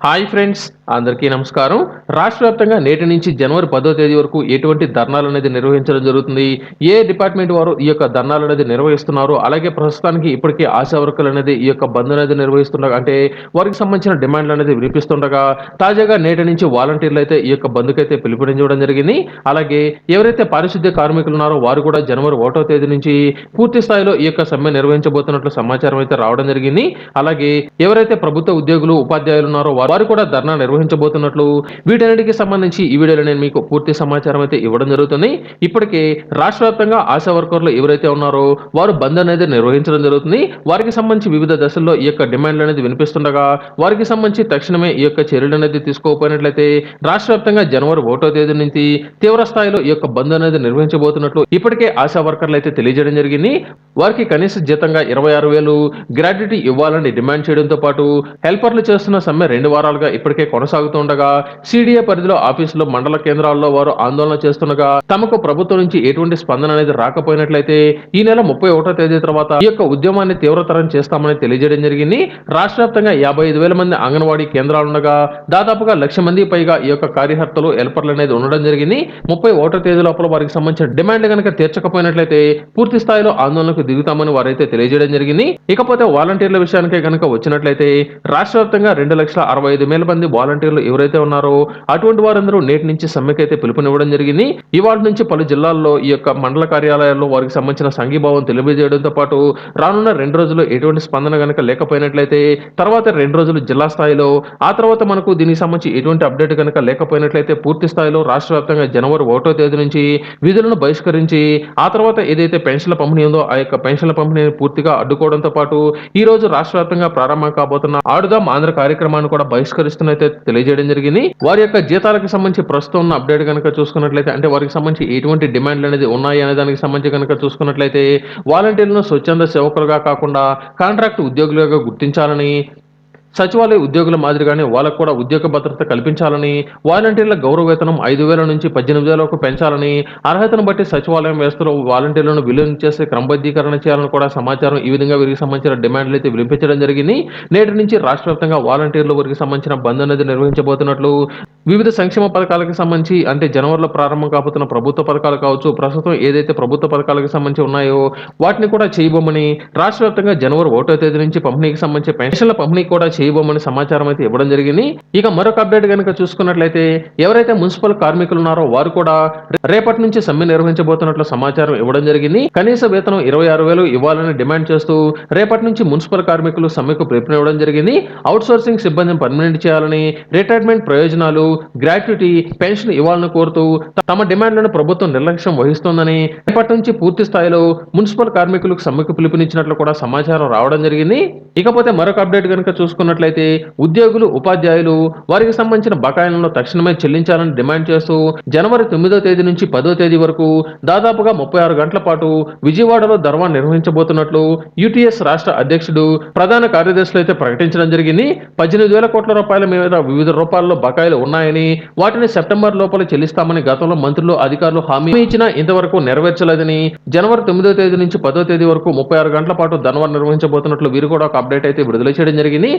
Hi friends అందరికీ నమస్కారం. రాష్ట్ర వ్యాప్తంగా నేటి నుంచి జనవరి పదో తేదీ వరకు ఎటువంటి ధర్నాలు అనేది నిర్వహించడం జరుగుతుంది? ఏ డిపార్ట్మెంట్ వారు ఈ యొక్క ధర్నాలు అనేది నిర్వహిస్తున్నారు? అలాగే ప్రస్తుతానికి ఇప్పటికే ఆశా వర్కర్లు అనేది ఈ యొక్క బంద్ అనేది నిర్వహిస్తుండగా అంటే వారికి సంబంధించిన డిమాండ్లు అనేది వినిపిస్తుండగా తాజాగా నేటి నుంచి వాలంటీర్లు అయితే ఈ యొక్క బంద్కి అయితే పిలుపునివ్వడం జరిగింది. అలాగే ఎవరైతే పారిశుద్ధ్య కార్మికులు ఉన్నారో వారు కూడా జనవరి ఒకటో తేదీ నుంచి పూర్తి స్థాయిలో ఈ యొక్క సమ్మె నిర్వహించబోతున్నట్లు సమాచారం అయితే రావడం జరిగింది. అలాగే ఎవరైతే ప్రభుత్వ ఉద్యోగులు ఉపాధ్యాయులు ఉన్నారో వారు వారు కూడా ధర్నా నిర్వహించబోతున్నట్లు వీటన్నిటికీ సంబంధించి ఈ వీడియోలో నేను మీకు పూర్తి సమాచారం అయితే ఇవ్వడం జరుగుతుంది. ఇప్పటికే రాష్ట్ర వ్యాప్తంగా ఆశా వర్కర్లు ఎవరైతే ఉన్నారో వారు బంద్ అనేది నిర్వహించడం జరుగుతుంది. వారికి సంబంధించి వివిధ దశల్లో ఈ యొక్క డిమాండ్లు అనేది వినిపిస్తుండగా వారికి సంబంధించి తక్షణమే ఈ యొక్క చర్యలు అనేది తీసుకోకపోయినట్లయితే రాష్ట్ర వ్యాప్తంగా జనవరి ఒకటో తేదీ నుంచి తీవ్ర స్థాయిలో ఈ యొక్క బంద్ అనేది నిర్వహించబోతున్నట్లు ఇప్పటికే ఆశా వర్కర్లు అయితే తెలియజేయడం జరిగింది. వారికి కనీస జీతంగా ఇరవై ఆరు వేలు గ్రాడ్యుటీ ఇవ్వాలని డిమాండ్ చేయడంతో పాటు హెల్పర్లు చేస్తున్న సమ్మె రెండు వారాలుగా ఇప్పటికే కొనసాగుతుండగా సిడిఏ పరిధిలో ఆఫీసులో మండల కేంద్రాల్లో వారు ఆందోళన చేస్తుండగా తమకు ప్రభుత్వం నుంచి ఎటువంటి స్పందన అనేది రాకపోయినట్లయితే ఈ నెల ముప్పై ఒకటో తేదీ తర్వాత ఈ యొక్క ఉద్యమాన్ని తీవ్రతరం చేస్తామని తెలియజేయడం జరిగింది. రాష్ట్ర వ్యాప్తంగా యాభై ఐదు వేల మంది అంగన్వాడీ కేంద్రాలుండగా దాదాపుగా లక్ష మంది పైగా ఈ యొక్క కార్యకర్తలు హెల్పర్లు అనేది ఉండడం జరిగింది. ముప్పై ఒకటో తేదీ లోపల వారికి సంబంధించిన డిమాండ్ కనుక తీర్చకపోయినట్లయితే పూర్తి స్థాయిలో ఆందోళనకు దిగుతామని వారైతే తెలియజేయడం జరిగింది. ఇకపోతే వాలంటీర్ల విషయానికే కనుక వచ్చినట్లయితే రాష్ట్ర వ్యాప్తంగా రెండు లక్షల అరవై ఐదు వేల మంది వాలంటీర్లు ఎవరైతే ఉన్నారో అటువంటి వారందరూ నేటి నుంచి సమ్మెకైతే పిలుపునివ్వడం జరిగింది. ఇవాళ నుంచి పలు జిల్లాల్లో ఈ యొక్క మండల కార్యాలయాల్లో వారికి సంబంధించిన సంఘీభావం తెలియజేయడంతో పాటు రానున్న రెండు రోజులు ఎటువంటి స్పందన కనుక లేకపోయినట్లయితే తర్వాత రెండు రోజులు జిల్లా స్థాయిలో ఆ తర్వాత మనకు దీనికి సంబంధించి ఎటువంటి అప్డేట్ కనుక లేకపోయినట్లయితే పూర్తి స్థాయిలో రాష్ట్ర వ్యాప్తంగా జనవరి ఒకటో తేదీ నుంచి విధులను బహిష్కరించి ఆ తర్వాత ఏదైతే పెన్షన్ల పంపిణీ ఉందో ఆ యొక్క పెన్షన్ల పంపిణీని పూర్తిగా అడ్డుకోవడంతో పాటు ఈ రోజు రాష్ట్ర వ్యాప్తంగా ప్రారంభం కాబోతున్న ఆడుదాం ఆంధ్ర కార్యక్రమాన్ని కూడా బహిష్కరిస్తున్నైతే తెలియజేయడం జరిగింది. వారి యొక్క జీతాలకు సంబంధించి ప్రస్తుతం ఉన్న అప్డేట్ కనుక చూసుకున్నట్లయితే అంటే వారికి సంబంధించి ఎటువంటి డిమాండ్లు అనేది ఉన్నాయి అనే దానికి సంబంధించి కనుక చూసుకున్నట్లయితే వాలంటీర్లను స్వచ్ఛంద సేవకులుగా కాకుండా కాంట్రాక్ట్ ఉద్యోగులుగా గుర్తించాలని సచివాలయ ఉద్యోగుల మాదిరిగానే వాళ్ళకు కూడా ఉద్యోగ భద్రత కల్పించాలని వాలంటీర్ల గౌరవ వేతనం ఐదు వేల నుంచి పద్దెనిమిది వేలకు పెంచాలని అర్హతను బట్టి సచివాలయం వ్యవస్థలో వాలంటీర్లను విలీనం చేసి క్రమబద్ధీకరణ చేయాలని కూడా సమాచారం ఈ విధంగా వీరికి సంబంధించిన డిమాండ్లు అయితే వినిపించడం జరిగింది. నేటి నుంచి రాష్ట్ర వ్యాప్తంగా వాలంటీర్లు వారికి సంబంధించిన బంద్ అనేది నిర్వహించబోతున్నట్లు వివిధ సంక్షేమ పథకాలకు సంబంధించి అంటే జనవరిలో ప్రారంభం కాబోతున్న ప్రభుత్వ పథకాలు కావచ్చు ప్రస్తుతం ఏదైతే ప్రభుత్వ పథకాలకు సంబంధించి ఉన్నాయో వాటిని కూడా చేయబోమని రాష్ట్ర వ్యాప్తంగా జనవరి ఒకటో తేదీ నుంచి పంపిణీకి సంబంధించి పెన్షన్ల పంపిణీ కూడా చేయబోమని సమాచారం అయితే ఇవ్వడం జరిగింది. ఇక మరొక అప్డేట్ కనుక చూసుకున్నట్లయితే ఎవరైతే మున్సిపల్ కార్మికులు ఉన్నారో వారు కూడా రేపటి నుంచి సమ్మె నిర్వహించబోతున్నట్లు సమాచారం ఇవ్వడం జరిగింది. కనీస వేతనం ఇరవై ఆరు వేలు ఇవ్వాలని డిమాండ్ చేస్తూ రేపటి నుంచి మున్సిపల్ కార్మికులు సమ్మెకు పిలుపునివ్వడం జరిగింది. అవుట్ సోర్సింగ్ సిబ్బందిని పర్మనెంట్ చేయాలని రిటైర్మెంట్ ప్రయోజనాలు గ్రాట్యుటీ పెన్షన్ ఇవ్వాలని కోరుతూ తమ డిమాండ్లను ప్రభుత్వం నిర్లక్ష్యం వహిస్తోందని రేపటి నుంచి పూర్తి స్థాయిలో మున్సిపల్ కార్మికులకు సమ్మెకు పిలుపునిచ్చినట్లు కూడా సమాచారం రావడం జరిగింది. ఇకపోతే మరొక అప్డేట్ కనుక చూసుకున్నట్లయితే ఉద్యోగులు ఉపాధ్యాయులు వారికి సంబంధించిన బకాయిలను తక్షణమే చెల్లించాలని డిమాండ్ చేస్తూ జనవరి తొమ్మిదో తేదీ నుంచి పదో తేదీ వరకు దాదాపుగా ముప్పై ఆరు గంటల పాటు విజయవాడలో ధర్మా నిర్వహించబోతున్నట్లు యూటీఎస్ రాష్ట్ర అధ్యక్షుడు ప్రధాన కార్యదర్శులు అయితే ప్రకటించడం జరిగింది. పద్దెనిమిది వేల కోట్ల రూపాయల మీద వివిధ రూపాల్లో బకాయిలు ఉన్నాయని వాటిని సెప్టెంబర్ లోపల చెల్లిస్తామని గతంలో మంత్రులు అధికారులు హామీ ఇచ్చినా ఇంతవరకు నెరవేర్చలేదని జనవరి తొమ్మిదో తేదీ నుంచి పదో తేదీ వరకు ముప్పై ఆరు గంటల పాటు ధర్మా నిర్వహించబోతున్నట్లు వీరు కూడా ఒక అప్డేట్ అయితే విడుదల చేయడం జరిగింది.